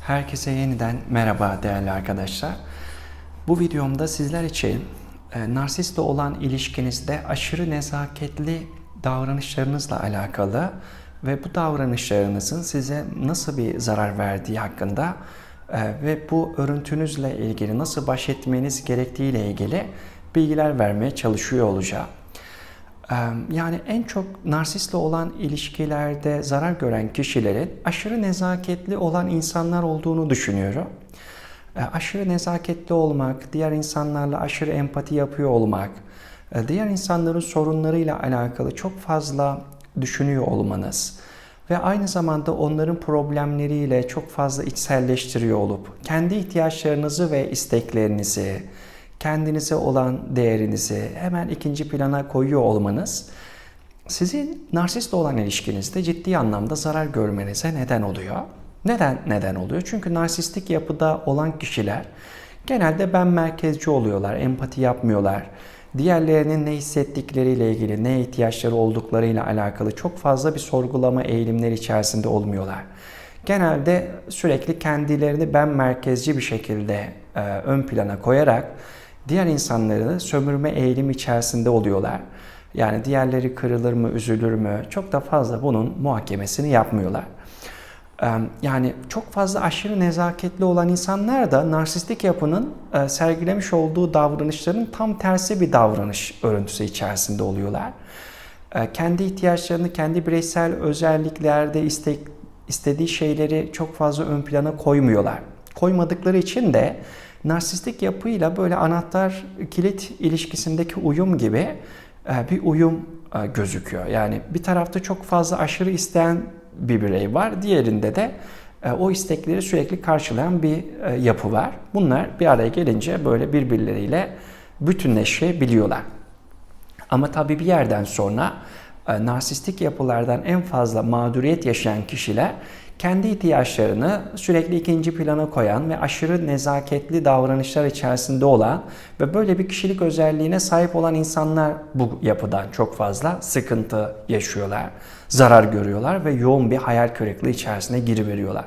Herkese yeniden merhaba değerli arkadaşlar. Bu videomda sizler için e, narsistle olan ilişkinizde aşırı nezaketli davranışlarınızla alakalı ve bu davranışlarınızın size nasıl bir zarar verdiği hakkında e, ve bu örüntünüzle ilgili nasıl baş etmeniz gerektiğiyle ilgili bilgiler vermeye çalışıyor olacağım. Yani en çok narsistle olan ilişkilerde zarar gören kişilerin aşırı nezaketli olan insanlar olduğunu düşünüyorum. Ee, Aşırı nezaketli olmak, diğer insanlarla aşırı empati yapıyor olmak, e, diğer insanların sorunlarıyla alakalı çok fazla düşünüyor olmanız ve aynı zamanda onların problemleriyle çok fazla içselleştiriyor olup kendi ihtiyaçlarınızı ve isteklerinizi, kendinize olan değerinizi hemen ikinci plana koyuyor olmanız sizin narsistle olan ilişkinizde ciddi anlamda zarar görmenize neden oluyor. Neden neden oluyor? Çünkü narsistik yapıda olan kişiler genelde ben merkezci oluyorlar, empati yapmıyorlar. Diğerlerinin ne hissettikleriyle ilgili, ne ihtiyaçları olduklarıyla alakalı çok fazla bir sorgulama eğilimleri içerisinde olmuyorlar. Genelde sürekli kendilerini ben merkezci bir şekilde e, ön plana koyarak diğer insanları sömürme eğilimi içerisinde oluyorlar. Yani diğerleri kırılır mı, üzülür mü çok da fazla bunun muhakemesini yapmıyorlar. Yani çok fazla aşırı nezaketli olan insanlar da narsistik yapının sergilemiş olduğu davranışların tam tersi bir davranış örüntüsü içerisinde oluyorlar. Kendi ihtiyaçlarını, kendi bireysel özelliklerde istek, istediği şeyleri çok fazla ön plana koymuyorlar. Koymadıkları için de narsistik yapıyla böyle anahtar kilit ilişkisindeki uyum gibi e, bir uyum e, gözüküyor. Yani bir tarafta çok fazla aşırı isteyen bir birey var, diğerinde de e, o istekleri sürekli karşılayan bir yapı var. Bunlar bir araya gelince böyle birbirleriyle bütünleşebiliyorlar. Ama tabii bir yerden sonra narsistik yapılardan en fazla mağduriyet yaşayan kişiler kendi ihtiyaçlarını sürekli ikinci plana koyan ve aşırı nezaketli davranışlar içerisinde olan ve böyle bir kişilik özelliğine sahip olan insanlar bu yapıdan çok fazla sıkıntı yaşıyorlar, zarar görüyorlar ve yoğun bir hayal kırıklığı içerisine giriveriyorlar.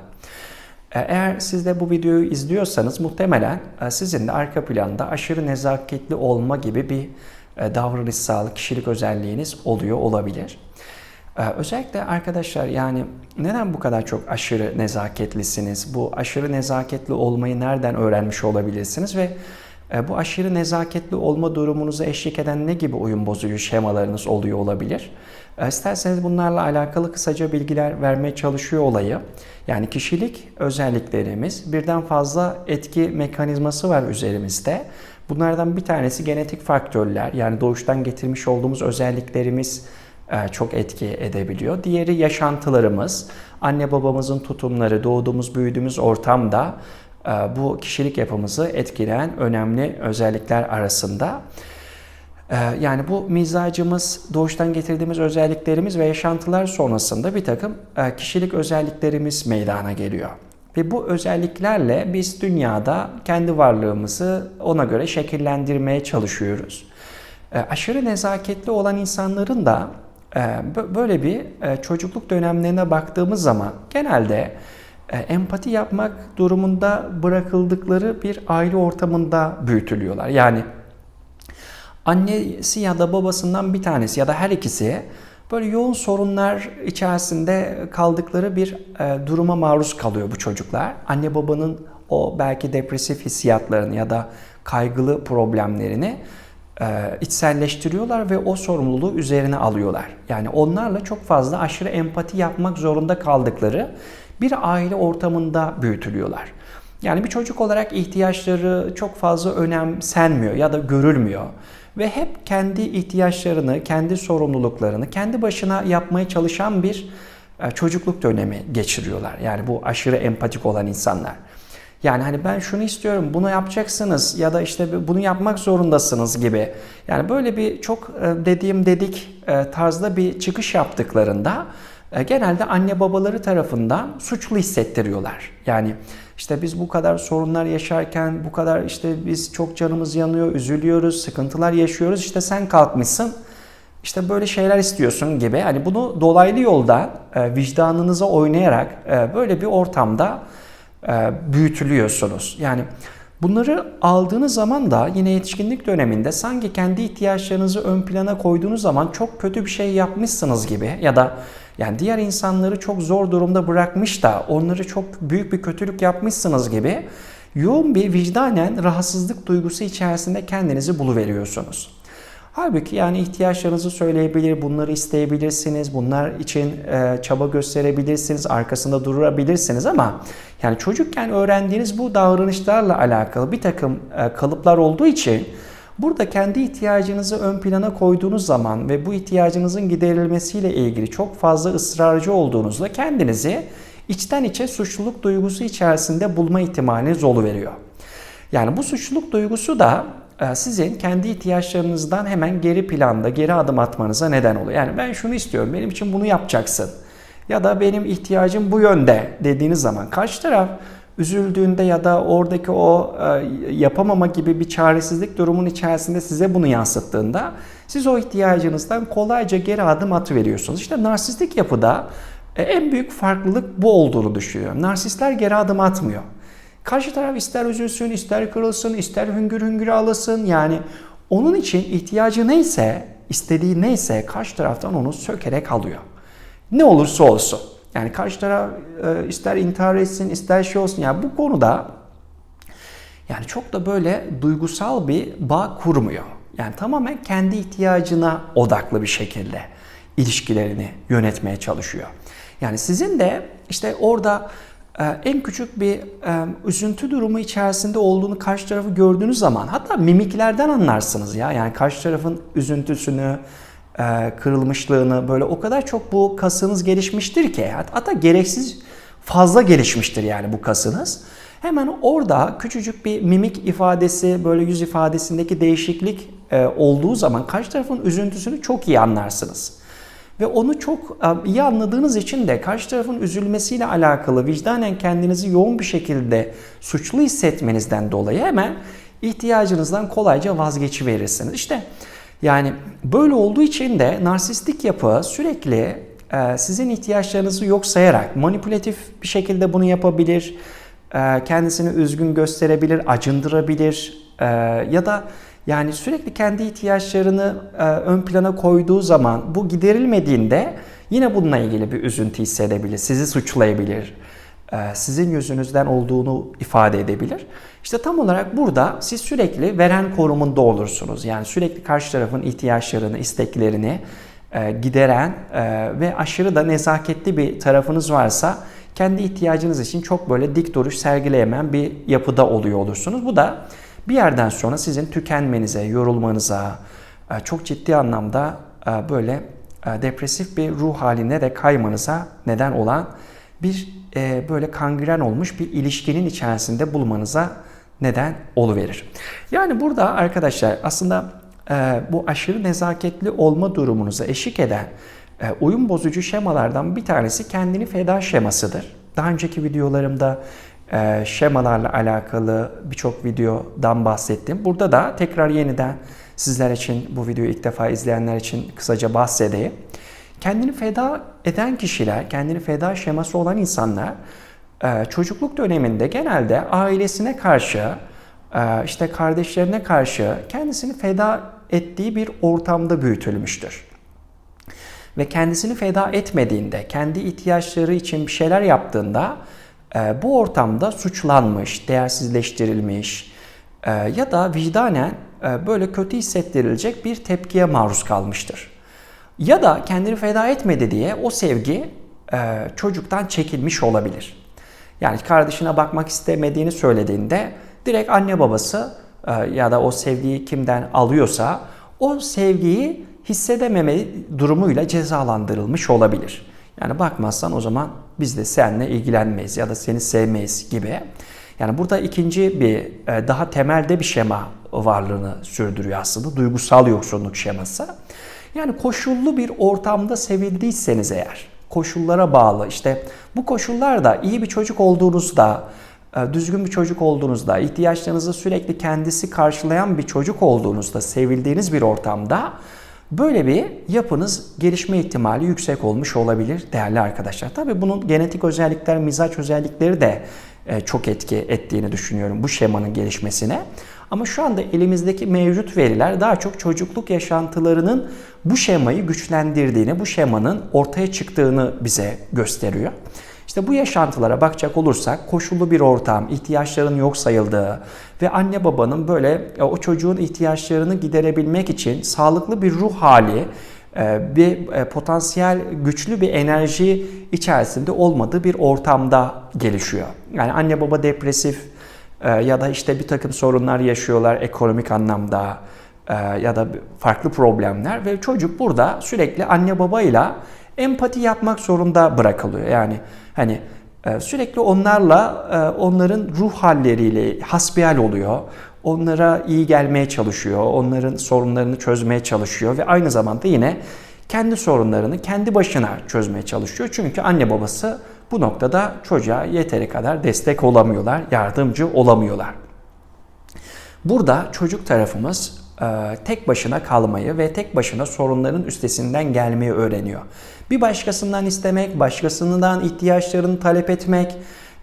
E, Eğer siz de bu videoyu izliyorsanız muhtemelen e, sizin de arka planda aşırı nezaketli olma gibi bir e, davranışsal kişilik özelliğiniz oluyor olabilir. E, Özellikle arkadaşlar yani neden bu kadar çok aşırı nezaketlisiniz? Bu aşırı nezaketli olmayı nereden öğrenmiş olabilirsiniz ve e, bu aşırı nezaketli olma durumunuza eşlik eden ne gibi uyum bozucu şemalarınız oluyor olabilir? E, İsterseniz bunlarla alakalı kısaca bilgiler vermeye çalışıyor olayı. Yani kişilik özelliklerimiz birden fazla etki mekanizması var üzerimizde. Bunlardan bir tanesi genetik faktörler yani doğuştan getirmiş olduğumuz özelliklerimiz çok etki edebiliyor. Diğeri yaşantılarımız, anne babamızın tutumları, doğduğumuz, büyüdüğümüz ortamda e, bu kişilik yapımızı etkileyen önemli özellikler arasında. E, Yani bu mizacımız, doğuştan getirdiğimiz özelliklerimiz ve yaşantılar sonrasında bir takım e, kişilik özelliklerimiz meydana geliyor. Ve bu özelliklerle biz dünyada kendi varlığımızı ona göre şekillendirmeye çalışıyoruz. E, Aşırı nezaketli olan insanların da e, böyle bir e, çocukluk dönemlerine baktığımız zaman genelde e, empati yapmak durumunda bırakıldıkları bir aile ortamında büyütülüyorlar. Yani annesi ya da babasından bir tanesi ya da her ikisi böyle yoğun sorunlar içerisinde kaldıkları bir e, duruma maruz kalıyor bu çocuklar. Anne babanın o belki depresif hissiyatlarını ya da kaygılı problemlerini e, içselleştiriyorlar ve o sorumluluğu üzerine alıyorlar. Yani onlarla çok fazla aşırı empati yapmak zorunda kaldıkları bir aile ortamında büyütülüyorlar. Yani bir çocuk olarak ihtiyaçları çok fazla önemsenmiyor ya da görülmüyor. Ve hep kendi ihtiyaçlarını, kendi sorumluluklarını kendi başına yapmaya çalışan bir e, çocukluk dönemi geçiriyorlar. Yani bu aşırı empatik olan insanlar. Yani hani ben şunu istiyorum, bunu yapacaksınız ya da işte bunu yapmak zorundasınız gibi. Yani böyle bir çok e, dediğim dedik e, tarzda bir çıkış yaptıklarında e, genelde anne babaları tarafından suçlu hissettiriyorlar. Yani işte biz bu kadar sorunlar yaşarken bu kadar işte biz çok canımız yanıyor, üzülüyoruz, sıkıntılar yaşıyoruz. İşte sen kalkmışsın işte böyle şeyler istiyorsun gibi. Hani bunu dolaylı yoldan e, vicdanınıza oynayarak böyle bir ortamda büyütülüyorsunuz. Yani bunları aldığınız zaman da yine yetişkinlik döneminde sanki kendi ihtiyaçlarınızı ön plana koyduğunuz zaman çok kötü bir şey yapmışsınız gibi ya da yani diğer insanları çok zor durumda bırakmış da onları çok büyük bir kötülük yapmışsınız gibi yoğun bir vicdanen rahatsızlık duygusu içerisinde kendinizi buluveriyorsunuz. Halbuki yani ihtiyaçlarınızı söyleyebilir, bunları isteyebilirsiniz, bunlar için e, çaba gösterebilirsiniz, arkasında durabilirsiniz ama yani çocukken öğrendiğiniz bu davranışlarla alakalı bir takım e, kalıplar olduğu için burada kendi ihtiyacınızı ön plana koyduğunuz zaman ve bu ihtiyacınızın giderilmesiyle ilgili çok fazla ısrarcı olduğunuzda kendinizi içten içe suçluluk duygusu içerisinde bulma ihtimaliniz veriyor. Yani bu suçluluk duygusu da sizin kendi ihtiyaçlarınızdan hemen geri planda geri adım atmanıza neden oluyor. Yani ben şunu istiyorum, benim için bunu yapacaksın. Ya da benim ihtiyacım bu yönde dediğiniz zaman karşı taraf üzüldüğünde ya da oradaki o e, yapamama gibi bir çaresizlik durumun içerisinde size bunu yansıttığında siz o ihtiyacınızdan kolayca geri adım atıveriyorsunuz. İşte narsistik yapıda e, en büyük farklılık bu olduğunu düşünüyorum. Narsistler geri adım atmıyor. Karşı taraf ister üzülsün, ister kırılsın, ister hüngür hüngür ağlasın. Yani onun için ihtiyacı neyse, istediği neyse karşı taraftan onu sökerek alıyor. Ne olursa olsun. Yani karşı taraf e, ister intihar etsin, ister şey olsun. Yani bu konuda yani çok da böyle duygusal bir bağ kurmuyor. Yani tamamen kendi ihtiyacına odaklı bir şekilde ilişkilerini yönetmeye çalışıyor. Yani sizin de işte orada en küçük bir e, üzüntü durumu içerisinde olduğunu karşı tarafı gördüğünüz zaman hatta mimiklerden anlarsınız ya. Yani karşı tarafın üzüntüsünü, e, kırılmışlığını böyle o kadar çok bu kasınız gelişmiştir ki hatta gereksiz fazla gelişmiştir yani bu kasınız. Hemen orada küçücük bir mimik ifadesi, böyle yüz ifadesindeki değişiklik olduğu zaman karşı tarafın üzüntüsünü çok iyi anlarsınız. Ve onu çok e, iyi anladığınız için de karşı tarafın üzülmesiyle alakalı vicdanen kendinizi yoğun bir şekilde suçlu hissetmenizden dolayı hemen ihtiyacınızdan kolayca vazgeçiverirsiniz. İşte yani böyle olduğu için de narsistik yapı sürekli e, sizin ihtiyaçlarınızı yok sayarak manipülatif bir şekilde bunu yapabilir, e, kendisini üzgün gösterebilir, acındırabilir ya da yani sürekli kendi ihtiyaçlarını e, ön plana koyduğu zaman bu giderilmediğinde yine bununla ilgili bir üzüntü hissedebilir, sizi suçlayabilir, e, sizin yüzünüzden olduğunu ifade edebilir. İşte tam olarak burada siz sürekli veren korumunda olursunuz. Yani sürekli karşı tarafın ihtiyaçlarını, isteklerini e, gideren ve aşırı da nezaketli bir tarafınız varsa kendi ihtiyacınız için çok böyle dik duruş sergileyemeyen bir yapıda oluyor olursunuz. Bu da bir yerden sonra sizin tükenmenize, yorulmanıza, e, çok ciddi anlamda e, böyle e, depresif bir ruh haline de kaymanıza neden olan bir böyle kangren olmuş bir ilişkinin içerisinde bulmanıza neden oluverir. Yani burada arkadaşlar aslında bu aşırı nezaketli olma durumunuza eşlik eden uyum bozucu şemalardan bir tanesi kendini feda şemasıdır. Daha önceki videolarımda şemalarla alakalı birçok videodan bahsettim. Burada da tekrar yeniden sizler için bu videoyu ilk defa izleyenler için kısaca bahsedeyim. Kendini feda eden kişiler, kendini feda şeması olan insanlar e, çocukluk döneminde genelde ailesine karşı, e, işte kardeşlerine karşı kendisini feda ettiği bir ortamda büyütülmüştür. Ve kendisini feda etmediğinde, kendi ihtiyaçları için bir şeyler yaptığında ee, bu ortamda suçlanmış, değersizleştirilmiş e, ya da vicdanen e, böyle kötü hissettirilecek bir tepkiye maruz kalmıştır. Ya da kendini feda etmedi diye o sevgi e, çocuktan çekilmiş olabilir. Yani kardeşine bakmak istemediğini söylediğinde direkt anne babası ya da o sevgiyi kimden alıyorsa o sevgiyi hissedememe durumuyla cezalandırılmış olabilir. Yani bakmazsan o zaman biz de seninle ilgilenmeyiz ya da seni sevmeyiz gibi. Yani burada ikinci bir e, daha temelde bir şema varlığını sürdürüyor aslında. Duygusal yoksunluk şeması. Yani koşullu bir ortamda sevildiyseniz eğer, koşullara bağlı işte bu koşullar da iyi bir çocuk olduğunuzda, e, düzgün bir çocuk olduğunuzda, ihtiyaçlarınızı sürekli kendisi karşılayan bir çocuk olduğunuzda, sevildiğiniz bir ortamda Böyle bir yapınız gelişme ihtimali yüksek olmuş olabilir değerli arkadaşlar. Tabii bunun genetik özellikler, mizaç özellikleri de e, çok etki ettiğini düşünüyorum bu şemanın gelişmesine. Ama şu anda elimizdeki mevcut veriler daha çok çocukluk yaşantılarının bu şemayı güçlendirdiğini, bu şemanın ortaya çıktığını bize gösteriyor. İşte bu yaşantılara bakacak olursak koşullu bir ortam, ihtiyaçların yok sayıldığı ve anne babanın böyle e, o çocuğun ihtiyaçlarını giderebilmek için sağlıklı bir ruh hali, e, bir e, potansiyel güçlü bir enerji içerisinde olmadığı bir ortamda gelişiyor. Yani anne baba depresif ya da işte bir takım sorunlar yaşıyorlar ekonomik anlamda ya da farklı problemler ve çocuk burada sürekli anne babayla empati yapmak zorunda bırakılıyor. Yani hani e, sürekli onlarla e, onların ruh halleriyle hasbihal oluyor. Onlara iyi gelmeye çalışıyor. Onların sorunlarını çözmeye çalışıyor ve aynı zamanda yine kendi sorunlarını kendi başına çözmeye çalışıyor. Çünkü anne babası bu noktada çocuğa yeteri kadar destek olamıyorlar, yardımcı olamıyorlar. Burada çocuk tarafımız tek başına kalmayı ve tek başına sorunların üstesinden gelmeyi öğreniyor. Bir başkasından istemek, başkasından ihtiyaçlarını talep etmek,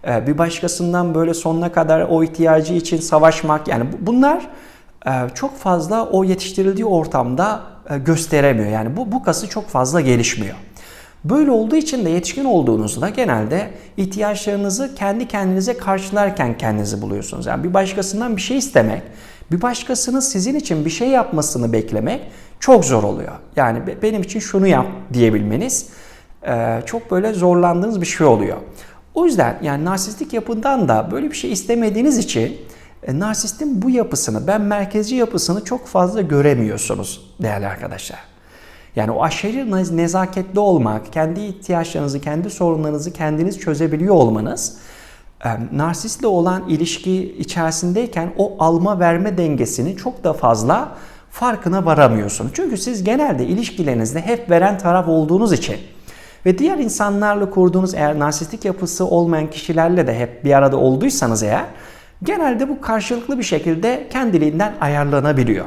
e, bir başkasından böyle sonuna kadar o ihtiyacı için savaşmak yani bunlar e, çok fazla o yetiştirildiği ortamda gösteremiyor. Yani bu, bu kası çok fazla gelişmiyor. Böyle olduğu için de yetişkin olduğunuzda genelde ihtiyaçlarınızı kendi kendinize karşılarken kendinizi buluyorsunuz. Yani bir başkasından bir şey istemek, bir başkasının sizin için bir şey yapmasını beklemek çok zor oluyor. Yani benim için şunu yap diyebilmeniz e, çok böyle zorlandığınız bir şey oluyor. O yüzden yani narsistik yapından da böyle bir şey istemediğiniz için e, narsistin bu yapısını, ben merkezci yapısını çok fazla göremiyorsunuz değerli arkadaşlar. Yani o aşırı nezaketli olmak, kendi ihtiyaçlarınızı, kendi sorunlarınızı kendiniz çözebiliyor olmanız narsistle olan ilişki içerisindeyken o alma verme dengesini çok da fazla farkına varamıyorsunuz. Çünkü siz genelde ilişkilerinizde hep veren taraf olduğunuz için ve diğer insanlarla kurduğunuz eğer narsistik yapısı olmayan kişilerle de hep bir arada olduysanız eğer genelde bu karşılıklı bir şekilde kendiliğinden ayarlanabiliyor.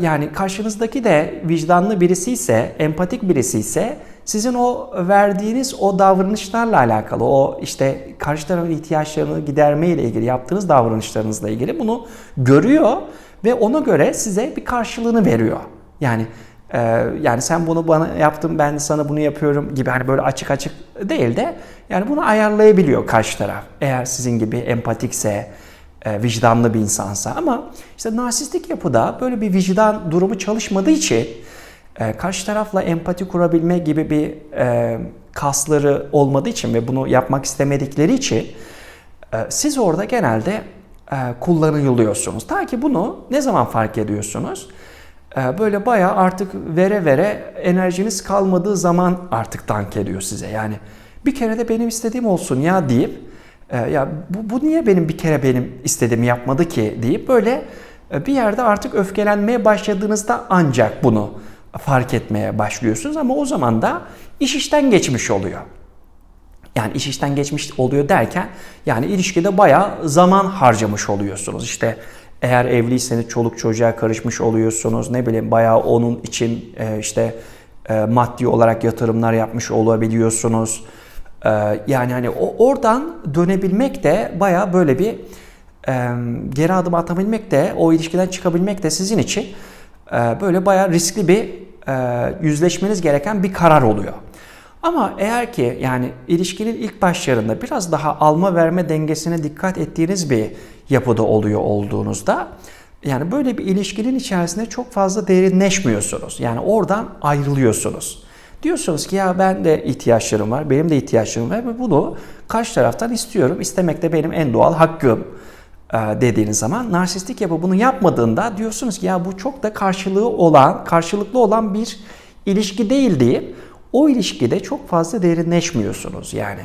Yani karşınızdaki de vicdanlı birisi ise, empatik birisi ise sizin o verdiğiniz o davranışlarla alakalı, o işte karşı tarafın ihtiyaçlarını giderme ile ilgili yaptığınız davranışlarınızla ilgili bunu görüyor ve ona göre size bir karşılığını veriyor. Yani e, yani sen bunu bana yaptın ben sana bunu yapıyorum gibi hani böyle açık açık değil de yani bunu ayarlayabiliyor karşı taraf. Eğer sizin gibi empatikse, e, vicdanlı bir insansa ama işte narsistik yapıda böyle bir vicdan durumu çalışmadığı için e, karşı tarafla empati kurabilme gibi bir e, kasları olmadığı için ve bunu yapmak istemedikleri için e, siz orada genelde e, kullanılıyorsunuz. Ta ki bunu ne zaman fark ediyorsunuz? E, böyle bayağı artık vere vere enerjiniz kalmadığı zaman artık tank ediyor size. Yani bir kere de benim istediğim olsun ya deyip e, ya bu, bu niye benim bir kere benim istediğimi yapmadı ki deyip böyle e, bir yerde artık öfkelenmeye başladığınızda ancak bunu fark etmeye başlıyorsunuz ama o zaman da iş işten geçmiş oluyor. Yani iş işten geçmiş oluyor derken yani ilişkide bayağı zaman harcamış oluyorsunuz. İşte eğer evliyseniz çoluk çocuğa karışmış oluyorsunuz. Ne bileyim bayağı onun için e, işte e, maddi olarak yatırımlar yapmış olabiliyorsunuz. E, yani hani o oradan dönebilmek de bayağı böyle bir geri adım atabilmek de o ilişkiden çıkabilmek de sizin için böyle bayağı riskli bir e, yüzleşmeniz gereken bir karar oluyor. Ama eğer ki yani ilişkinin ilk başlarında biraz daha alma verme dengesine dikkat ettiğiniz bir yapıda oluyor olduğunuzda yani böyle bir ilişkinin içerisinde çok fazla derinleşmiyorsunuz. Yani oradan ayrılıyorsunuz. Diyorsunuz ki ya ben de ihtiyaçlarım var, benim de ihtiyaçlarım var ve bunu karşı taraftan istiyorum. İstemek de benim en doğal hakkım. E, dediğiniz zaman narsistik yapı bunu yapmadığında diyorsunuz ki ya bu çok da karşılığı olan, karşılıklı olan bir ilişki değil deyip o ilişkide çok fazla derinleşmiyorsunuz yani.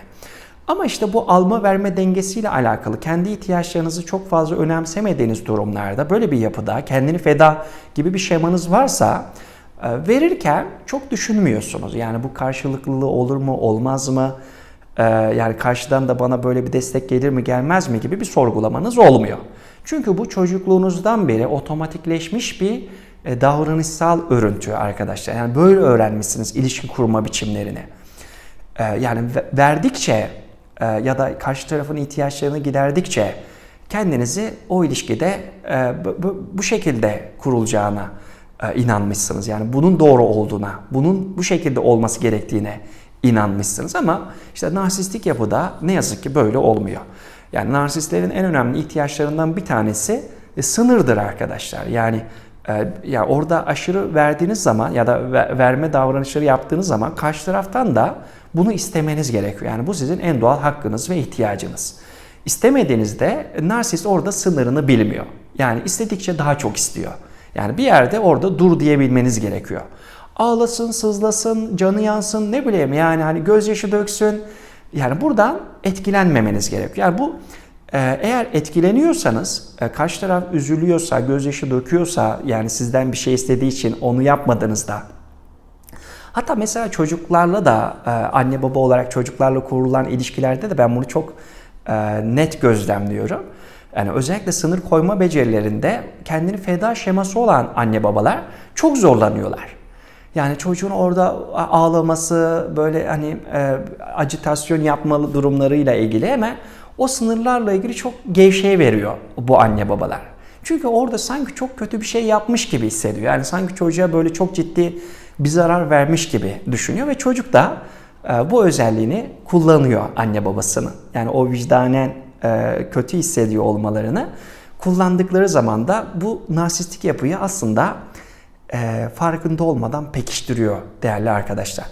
Ama işte bu alma verme dengesiyle alakalı kendi ihtiyaçlarınızı çok fazla önemsemediğiniz durumlarda böyle bir yapıda kendini feda gibi bir şemanız varsa e, verirken çok düşünmüyorsunuz. Yani bu karşılıklılığı olur mu olmaz mı? Ee, yani karşıdan da bana böyle bir destek gelir mi gelmez mi gibi bir sorgulamanız olmuyor. Çünkü bu çocukluğunuzdan beri otomatikleşmiş bir e, davranışsal örüntü arkadaşlar. Yani böyle öğrenmişsiniz ilişki kurma biçimlerini. Ee, yani verdikçe e, ya da karşı tarafın ihtiyaçlarını giderdikçe kendinizi o ilişkide e, bu, şekilde kurulacağına inanmışsınız. Yani bunun doğru olduğuna, bunun bu şekilde olması gerektiğine inanmışsınız ama işte narsistik yapıda ne yazık ki böyle olmuyor. Yani narsistlerin en önemli ihtiyaçlarından bir tanesi e, sınırdır arkadaşlar. Yani e, ya orada aşırı verdiğiniz zaman ya da ve- verme davranışları yaptığınız zaman karşı taraftan da bunu istemeniz gerekiyor. Yani bu sizin en doğal hakkınız ve ihtiyacınız. İstemediğinizde narsist orada sınırını bilmiyor. Yani istedikçe daha çok istiyor. Yani bir yerde orada dur diyebilmeniz gerekiyor. Ağlasın, sızlasın, canı yansın ne bileyim yani hani gözyaşı döksün. Yani buradan etkilenmemeniz gerekiyor. Yani bu e, eğer etkileniyorsanız, e, karşı taraf üzülüyorsa, gözyaşı döküyorsa yani sizden bir şey istediği için onu yapmadığınızda Hatta mesela çocuklarla da e, anne baba olarak çocuklarla kurulan ilişkilerde de ben bunu çok net gözlemliyorum. Yani özellikle sınır koyma becerilerinde kendini feda şeması olan anne babalar çok zorlanıyorlar. Yani çocuğun orada ağlaması, böyle hani e, acitasyon yapmalı durumlarıyla ilgili hemen o sınırlarla ilgili çok gevşeye veriyor bu anne babalar. Çünkü orada sanki çok kötü bir şey yapmış gibi hissediyor. Yani sanki çocuğa böyle çok ciddi bir zarar vermiş gibi düşünüyor ve çocuk da e, bu özelliğini kullanıyor anne babasının. Yani o vicdanen e, kötü hissediyor olmalarını kullandıkları zaman da bu narsistik yapıyı aslında e, farkında olmadan pekiştiriyor değerli arkadaşlar.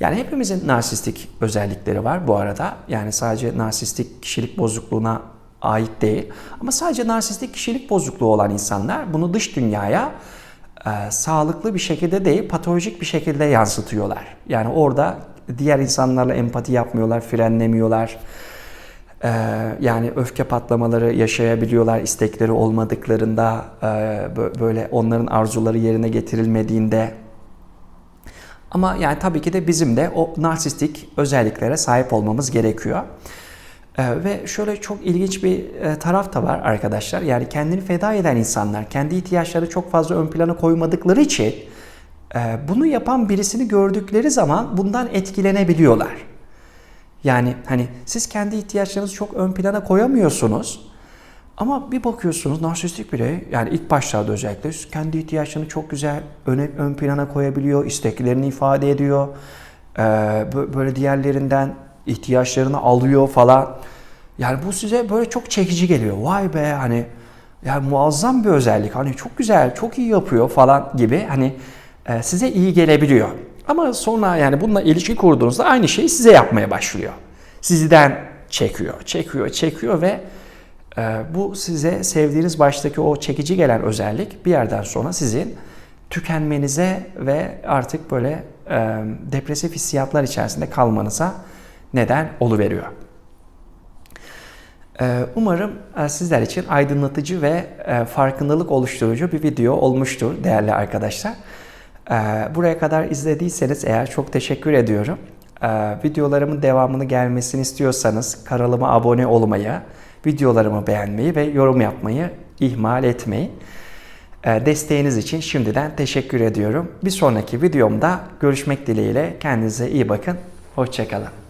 Yani hepimizin narsistik özellikleri var bu arada. Yani sadece narsistik kişilik bozukluğuna ait değil. Ama sadece narsistik kişilik bozukluğu olan insanlar bunu dış dünyaya e, sağlıklı bir şekilde değil, patolojik bir şekilde yansıtıyorlar. Yani orada diğer insanlarla empati yapmıyorlar, frenlemiyorlar. E, yani öfke patlamaları yaşayabiliyorlar istekleri olmadıklarında, e, bö- böyle onların arzuları yerine getirilmediğinde. Ama yani tabii ki de bizim de o narsistik özelliklere sahip olmamız gerekiyor. Ee, ve şöyle çok ilginç bir e, taraf da var arkadaşlar. Yani kendini feda eden insanlar kendi ihtiyaçları çok fazla ön plana koymadıkları için e, bunu yapan birisini gördükleri zaman bundan etkilenebiliyorlar. Yani hani siz kendi ihtiyaçlarınızı çok ön plana koyamıyorsunuz. Ama bir bakıyorsunuz narsistik birey yani ilk başlarda özellikle kendi ihtiyaçlarını çok güzel öne, ön plana koyabiliyor, isteklerini ifade ediyor. Ee, bö- böyle diğerlerinden ihtiyaçlarını alıyor falan. Yani bu size böyle çok çekici geliyor. Vay be hani yani muazzam bir özellik. Hani çok güzel, çok iyi yapıyor falan gibi hani e, size iyi gelebiliyor. Ama sonra yani bununla ilişki kurduğunuzda aynı şeyi size yapmaya başlıyor. Sizden çekiyor, çekiyor, çekiyor ve e, bu size sevdiğiniz baştaki o çekici gelen özellik bir yerden sonra sizin tükenmenize ve artık böyle e, depresif hissiyatlar içerisinde kalmanıza neden oluveriyor. Ee, Umarım e, sizler için aydınlatıcı ve e, farkındalık oluşturucu bir video olmuştur değerli arkadaşlar. Ee, Buraya kadar izlediyseniz eğer çok teşekkür ediyorum. Ee, Videolarımın devamını gelmesini istiyorsanız kanalıma abone olmayı, videolarımı beğenmeyi ve yorum yapmayı ihmal etmeyin. Ee, Desteğiniz için şimdiden teşekkür ediyorum. Bir sonraki videomda görüşmek dileğiyle kendinize iyi bakın. Hoşçakalın.